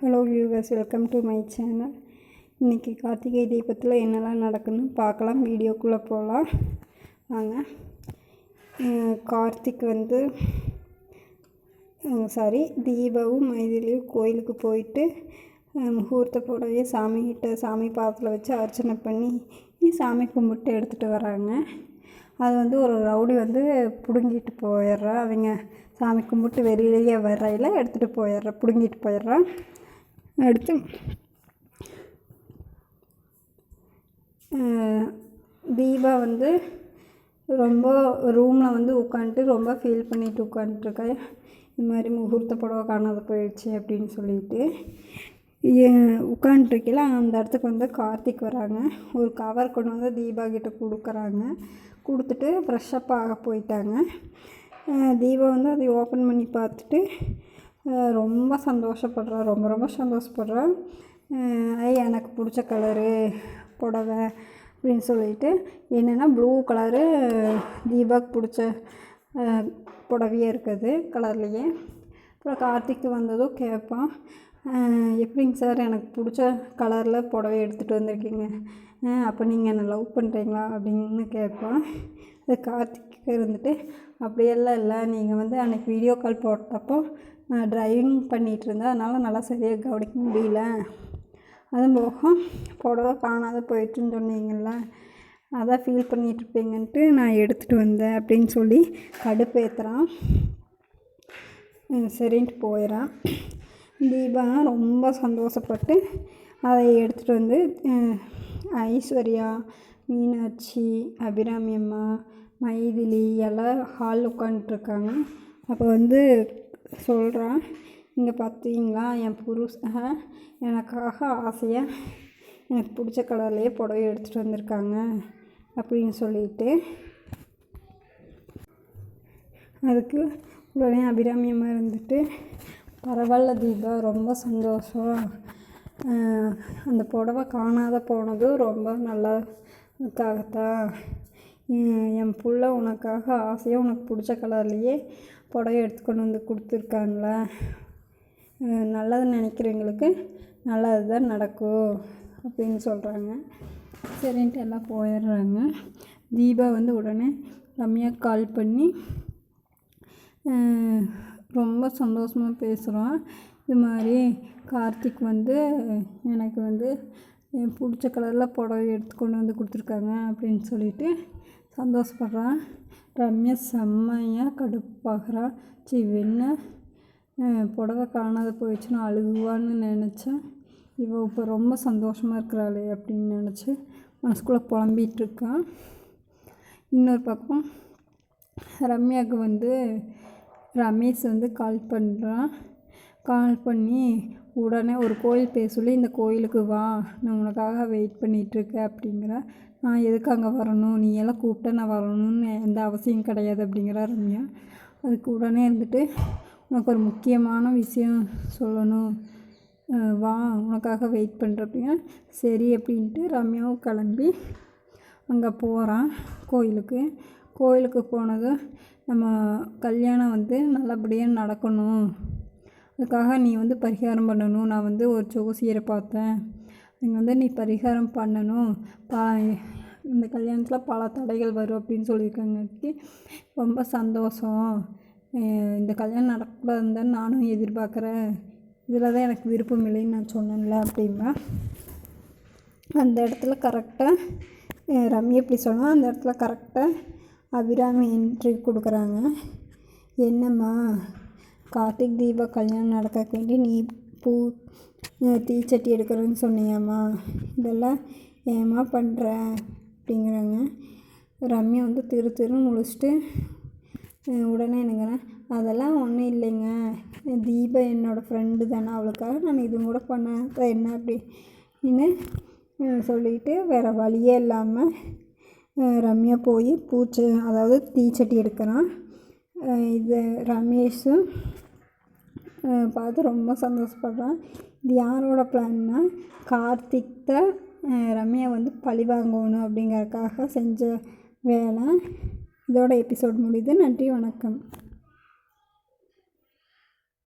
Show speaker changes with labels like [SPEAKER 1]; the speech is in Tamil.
[SPEAKER 1] Hello viewers welcome to my channel இன்றைக்கி கார்த்திகை தீபத்தில் என்னெல்லாம் நடக்குதுன்னு பார்க்கலாம். வீடியோக்குள்ளே போகலாம் வாங்க. கார்த்திக் வந்து சாரி தீபாவும் மைதிலியும் கோயிலுக்கு போயிட்டு முகூர்த்த போடவே சாமிகிட்ட சாமி பாதத்தில் வச்சு அர்ச்சனை பண்ணி சாமி கும்பிட்டு எடுத்துகிட்டு வராங்க. அது வந்து ஒரு ரவுடி வந்து பிடுங்கிட்டு போயிடுறா. அவங்க சாமி கும்பிட்டு வெளியிலேயே வரையில் எடுத்துகிட்டு போயிடுறான் பிடுங்கிட்டு போயிடுறான் அடுத்து தீபா வந்து ரொம்ப ரூமில் வந்து உட்காந்துட்டு ரொம்ப ஃபீல் பண்ணிட்டு உட்காந்துட்ருக்கா இது மாதிரி முகூர்த்த புடவை காணாத போயிடுச்சு அப்படின்னு சொல்லிட்டு. உட்காண்ட்ருக்கையில் அந்த இடத்துக்கு வந்து கார்த்திக் வராங்க. ஒரு கவர் கொண்டு வந்து தீபா கிட்ட கொடுக்குறாங்க. கொடுத்துட்டு ஃப்ரெஷ்ஷப் ஆக போயிட்டாங்க. தீபா வந்து அதை ஓப்பன் பண்ணி பார்த்துட்டு ரொம்ப சந்தோஷப்படுறேன். ரொம்ப ரொம்ப சந்தோஷப்படுறேன். ஐ எனக்கு பிடிச்ச கலரு புடவை அப்படின்னு சொல்லிட்டு என்னென்னா ப்ளூ கலரு தீபாவுக்கு பிடிச்ச புடவையே இருக்குது கலர்லேயே அப்புறம் கார்த்திக் வந்ததும் கேட்பான் எப்படிங்க சார் எனக்கு பிடிச்ச கலரில் புடவை எடுத்துகிட்டு வந்திருக்கீங்க. அப்போ நீங்கள் என்னை லவ் பண்ணுறீங்களா அப்படின்னு கேட்பான். இது கார்த்திக் இருந்துட்டு அப்படியெல்லாம் இல்லை. நீங்கள் வந்து அன்றைக்கி வீடியோ கால் போட்டப்போ நான் ட்ரைவிங் பண்ணிகிட்டு இருந்தேன் அதனால் நல்லா சரியாக கவனிக்க முடியல. அதுவும் போக புடவ காணாத போயிடுச்சுன்னு சொன்னீங்கள்ல அதான் ஃபீல் பண்ணிகிட்ருப்பீங்கன்ட்டு நான் எடுத்துகிட்டு வந்தேன் அப்படின்னு சொல்லி கடுப்பேற்றுறான் சரின்ட்டு போயிடறான் தீபா ரொம்ப சந்தோஷப்பட்டு அதை எடுத்துகிட்டு வந்து ஐஸ்வர்யா மீனாட்சி அபிராமி அம்மா மைதிலி எல்லாம் ஹால் உட்காந்துட்ருக்காங்க அப்போ வந்து சொல்கிறான் இங்கே பார்த்தீங்களா என் புருஷன் எனக்காக ஆசையாக எனக்கு பிடிச்ச கலர்லேயே புடவை எடுத்துகிட்டு வந்திருக்காங்க அப்படின்னு சொல்லிட்டு. அதுக்கு உடனே அபிராமியமாக இருந்துட்டு பரவாயில்ல தீபா ரொம்ப சந்தோஷம். அந்த புடவை காணாத போனதும் ரொம்ப நல்லா நல்லதுக்காகத்தான் என் புள்ள உனக்காக ஆசையாக உனக்கு பிடிச்ச கலர்லேயே புடவை எடுத்துக்கொண்டு வந்து கொடுத்துருக்காங்கள. நல்லது நினைக்கிறவங்களுக்கு நல்லது தான் நடக்கும் அப்படின்னு சொல்கிறாங்க சரின்ட்டு எல்லாம் போயிடுறாங்க. தீபா வந்து உடனே ரம்யா கால் பண்ணி ரொம்ப சந்தோஷமாக பேசுகிறோம் இது மாதிரி கார்த்திக் வந்து எனக்கு வந்து என் பிடிச்ச கலரில் புடவை எடுத்து கொண்டு வந்து கொடுத்துருக்காங்க அப்படின்னு சொல்லிட்டு சந்தோஷப்படுறான் ரம்யா செம்மையாக கடுப்பாகிறா. சி வெண்ண புடவ காணாத போயிடுச்சுன்னு அழுகுவான்னு நினச்சேன் இவள் இப்போ ரொம்ப சந்தோஷமாக இருக்கிறாளே அப்படின்னு நினச்சி மனசுக்குள்ளே புலம்பிகிட்ருக்கான் இன்னொரு பக்கம் ரம்யாவுக்கு வந்து ரமேஷ் வந்து கால் பண்ணுறான் கால் பண்ணி உடனே ஒரு கோயில் பேர் சொல்லி இந்த கோயிலுக்கு வா. நான் உனக்காக வெயிட் பண்ணிகிட்ருக்கேன் அப்படிங்கிற. நான் எதுக்கு அங்கே வரணும்? நீ எல்லாம் கூப்பிட்டா நான் வரணும்னு எந்த அவசியம் கிடையாது அப்படிங்கிறா ரம்யா. அதுக்கு உடனே இருந்துட்டு உனக்கு ஒரு முக்கியமான விஷயம் சொல்லணும். வா. உனக்காக வெயிட் பண்ணுற அப்படின்னா சரி அப்படின்ட்டு ரம்யாவும் கிளம்பி அங்கே போகிறான் கோயிலுக்கு. கோயிலுக்கு போனதும் நம்ம கல்யாணம் வந்து நல்லபடியாக நடக்கணும். அதுக்காக நீ வந்து பரிகாரம் பண்ணணும். நான் வந்து ஒரு ஜோசியரை பார்த்தேன். நீங்கள் வந்து நீ பரிகாரம் பண்ணணும். பா இந்த கல்யாணத்தில் பல தடைகள் வரும் அப்படின்னு சொல்லியிருக்காங்கட்டி ரொம்ப சந்தோஷம். இந்த கல்யாணம் நடக்கக்கூடாதுன்னு தான் நானும் எதிர்பார்க்குறேன். இதில் தான் எனக்கு விருப்பம் இல்லைன்னு நான் சொன்னேன்ல அப்படின்னா அந்த இடத்துல கரெக்டாக ரம்யா எப்படி சொன்னால் அந்த இடத்துல கரெக்டாக அபிராமி என்ட்ரி கொடுக்குறாங்க. என்னம்மா? கார்த்திக் தீபா கல்யாணம் நடக்க வேண்டி நீ பூ தீச்சட்டி எடுக்கிறேன்னு சொன்னியாம்மா. இதெல்லாம் ஏம்மா பண்ணுற அப்படிங்கிறாங்க. ரம்யா வந்து திரு திருன்னு முழிச்சிட்டு உடனே எனக்குறேன் அதெல்லாம் ஒன்றும் இல்லைங்க. தீபா என்னோடய ஃப்ரெண்டு தானே. அவளுக்காக நான் இது கூட பண்ணேன். என்ன அப்படின்னு சொல்லிட்டு வேறு வழியே இல்லாமல் ரம்யா போய் பூச்சி அதாவது தீச்சட்டி எடுக்கிறான். இது ரமேஷும் பார்த்து ரொம்ப சந்தோஷப்படுறான். இது யாரோட பிளான்னா கார்த்திக் ரம்யா வந்து பழி வாங்கணும் அப்படிங்கிறதுக்காக செஞ்ச வேலை. இதோட எபிசோட் முடியுது. நன்றி வணக்கம்.